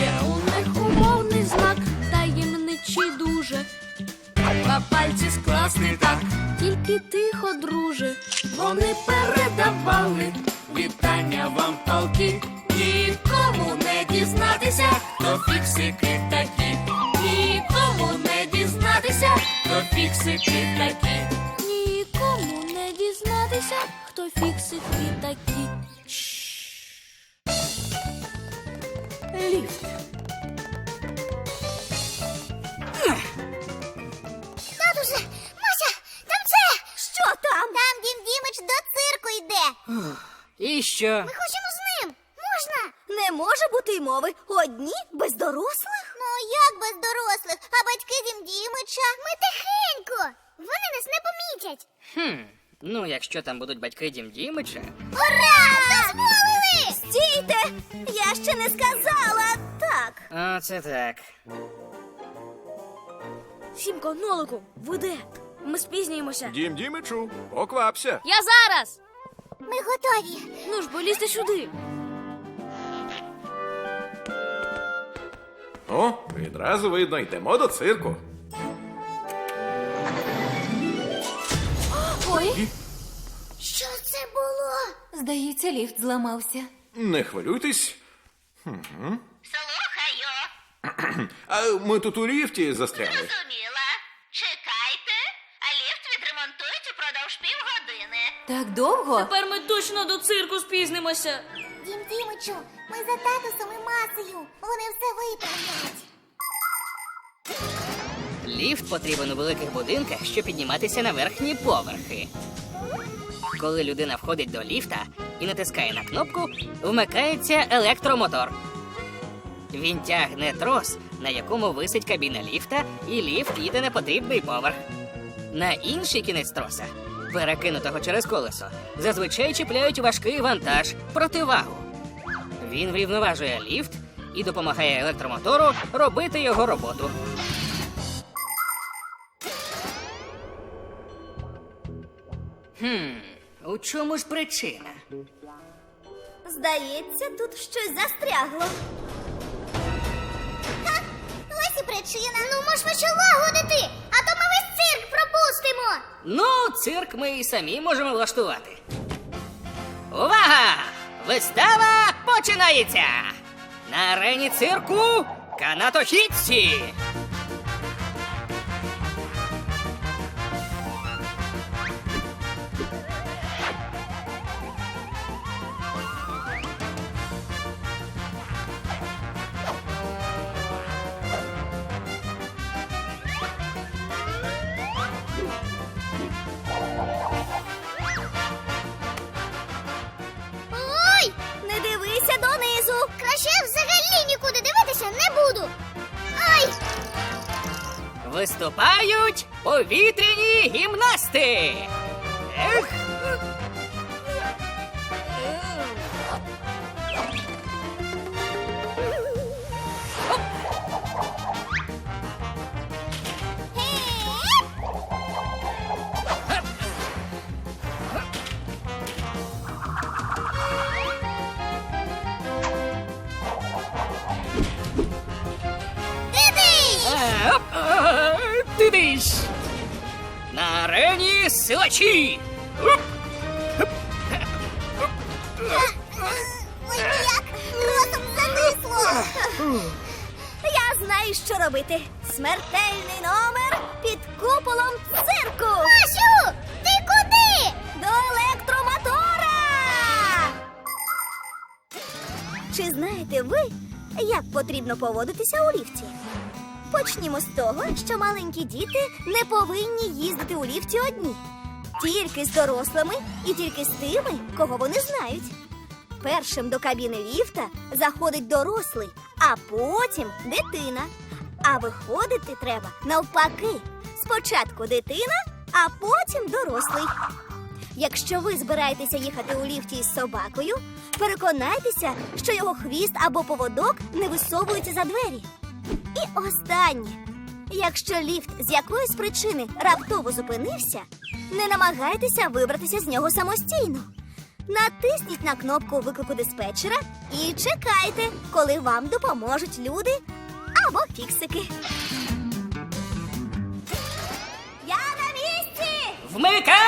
Є у них умовний знак, таємничий дуже. Два пальці скласти так, тільки тихо, друже. Вони передавали вітання вам толки. Нікому не дізнатися, хто фіксики такі. Нікому не дізнатися, то фіксики такі. Дізнатися, фіксики такі. Ліфт. Татусе, Мася, там це! Що там? Там Дім Дімич до цирку йде. І що? Ми хочемо з ним. Можна? Не може бути й мови. Одні без дорослих. Ну як без дорослих, а батьки Дім Дімича? Ми тихенько. Вони нас не помітять. Хм. Ну, якщо там будуть батьки Дім Дімича. Ура! Дозволили! Стійте! Я ще не сказала так. Оце так. Сімко, нолику, веде. Ми спізнюємося. Дім Дімичу, поквапся. Я зараз. Ми готові. Ну ж, бо лізьте сюди. О, відразу видно, йдемо до цирку. Ой, Що це було? Здається, ліфт зламався. Не хвилюйтесь. Слухаю, А ми тут у ліфті застряли. зрозуміла. Чекайте, а ліфт відремонтують упродовж півгодини. Так довго? тепер ми точно до цирку спізнимося. Дім Дімичу, ми за татусом і масою. Вони все виправлять. Ліфт потрібен у великих будинках, щоб підніматися на верхні поверхи. Коли людина входить до ліфта і натискає на кнопку, вмикається електромотор. Він тягне трос, на якому висить кабіна ліфта, і ліфт їде на потрібний поверх. На інший кінець троса, перекинутого через колесо, зазвичай чіпляють важкий вантаж противагу. Він врівноважує ліфт і допомагає електромотору робити його роботу. Хм, у чому ж причина? Здається, тут щось застрягло. Ось і причина. Ну, можеш ви що лагодити, а то ми весь цирк пропустимо. Ну, цирк ми і самі можемо влаштувати. Увага! Вистава починається! На арені цирку канатохідці! Виступають повітряні гімнасти! Дивись! На арені силачі! Я знаю, що робити. Смертельний номер під куполом цирку. Масю, ти куди? До електромотора. Чи знаєте ви, як потрібно поводитися у ліфті? Почнімо з того, що маленькі діти не повинні їздити у ліфті одні, тільки з дорослими і тільки з тими, кого вони знають. Першим до кабіни ліфта заходить дорослий, а потім дитина. А виходити треба навпаки. Спочатку дитина, а потім дорослий. Якщо ви збираєтеся їхати у ліфті із собакою, переконайтеся, що його хвіст або поводок не висовується за двері. І останнє. Якщо ліфт з якоїсь причини раптово зупинився, не намагайтеся вибратися з нього самостійно. Натисніть на кнопку виклику диспетчера і чекайте, коли вам допоможуть люди або фіксики. Я на місці! Вмикай!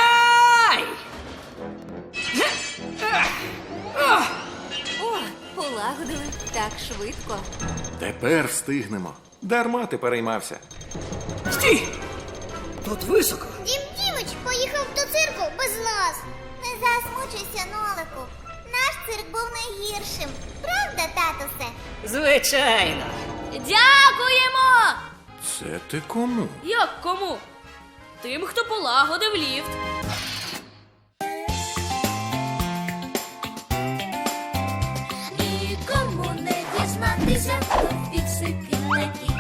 Так швидко. Тепер встигнемо. Дарма ти переймався. Стій! Тут високо. Дім Дімич поїхав до цирку без нас. Не засмучуйся, Нолику. Наш цирк був найгіршим. Правда, татусе? Звичайно. Дякуємо! Це ти кому? Як кому? Тим, хто полагодив ліфт. sick and licking.